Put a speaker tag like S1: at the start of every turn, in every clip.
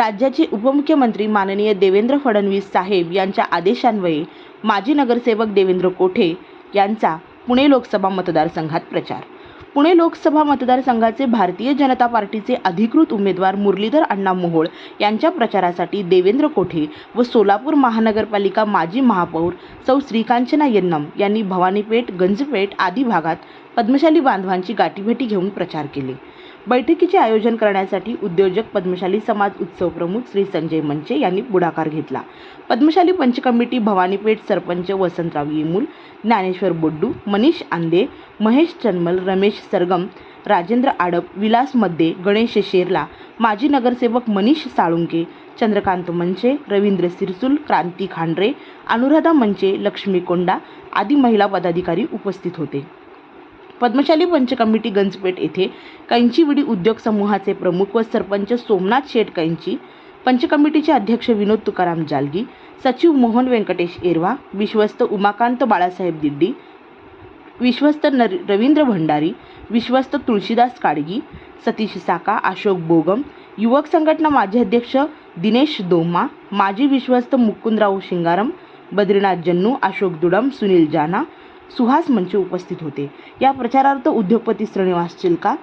S1: राज्याचे उपमुख्यमंत्री माननीय देवेंद्र फडणवीस साहेब यांच्या आदेशान्वये माजी नगरसेवक देवेंद्र कोठे यांचा पुणे लोकसभा मतदारसंघात प्रचार. पुणे लोकसभा मतदारसंघाचे भारतीय जनता पार्टीचे अधिकृत उमेदवार मुरलीधर अण्णा मोहोळ यांच्या प्रचारासाठी देवेंद्र कोठे व सोलापूर महानगरपालिका माजी महापौर सौ श्रीकांचना यन्नम यांनी भवानीपेठ गंजपेठ आदी भागात पद्मशाली बांधवांची गाठीभेटी घेऊन प्रचार केले. बैठकीचे आयोजन करण्यासाठी उद्योजक पद्मशाली समाज उत्सव प्रमुख श्री संजय मंचे यांनी पुढाकार घेतला. पद्मशाली पंच कमिटी भवानीपेठ सरपंच वसंतराव येमूल ज्ञानेश्वर बोड्डू मनीष आंदे महेश चन्मल रमेश सरगम राजेंद्र आडप विलास मद्दे गणेश शेरला माजी नगरसेवक मनीष साळुंके चंद्रकांत मंचे रवींद्र सिरसूल क्रांती खांडरे अनुराधा मंचे लक्ष्मी कोंडा आदी महिला पदाधिकारी उपस्थित होते. पद्मशाली पंच कमिटी गंजपेठ येथे कैंचीविडी उद्योग समूहाचे प्रमुख व सरपंच सोमनाथ शेठ कैंची पंच कमिटीचे अध्यक्ष विनोद तुकाराम जालगी सचिव मोहन व्यंकटेश एरवा विश्वस्त उमाकांत बाळासाहेब दिड्डी विश्वस्त नर रवींद्र भंडारी विश्वस्त तुळशीदास काडगी सतीश साका अशोक बोगम युवक संघटना माजी अध्यक्ष दिनेश दोमा माजी विश्वस्त मुकुंदराव शिंगारम बद्रीनाथ जन्नू अशोक दुडम सुनील जाना सुहास मंचे उपस्थित होते. या प्रचारार्थ उद्योगपती श्रीनिवास चिलका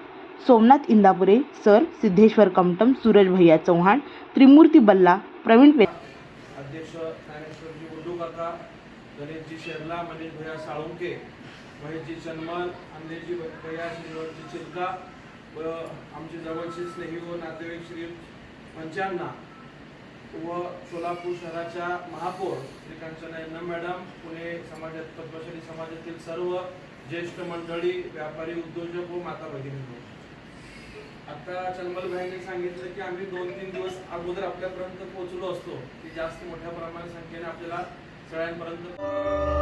S1: सोमनाथ इंदापुरे सर सिद्धेश्वर कमटम सूरज भैया चव्हाण त्रिमूर्ती बल्ला प्रवीण पे
S2: अध्यक्ष ज्ञानेश्वरजी उर्दू काका गणेशजी शेरला मनीष भैया साळुंके महेशजी चन्मल अंधेजी भैया श्रीवरजी चिलका व आमचे जवळचे स्नेही व नातेवाईक श्री पंचांना व सोलापूर शहराच्या महापौर श्री कांचना मॅडम पुणे समाजात पद्मश्री समाजातील सर्व ज्येष्ठ मंडळी व्यापारी उद्योजक व माता भगिनी आता चन्मल सांगितलं की आम्ही दोन तीन दिवस अगोदर आपल्यापर्यंत पोहोचलो असतो की जास्त मोठ्या प्रमाणात संख्येने आपल्याला सगळ्यांपर्यंत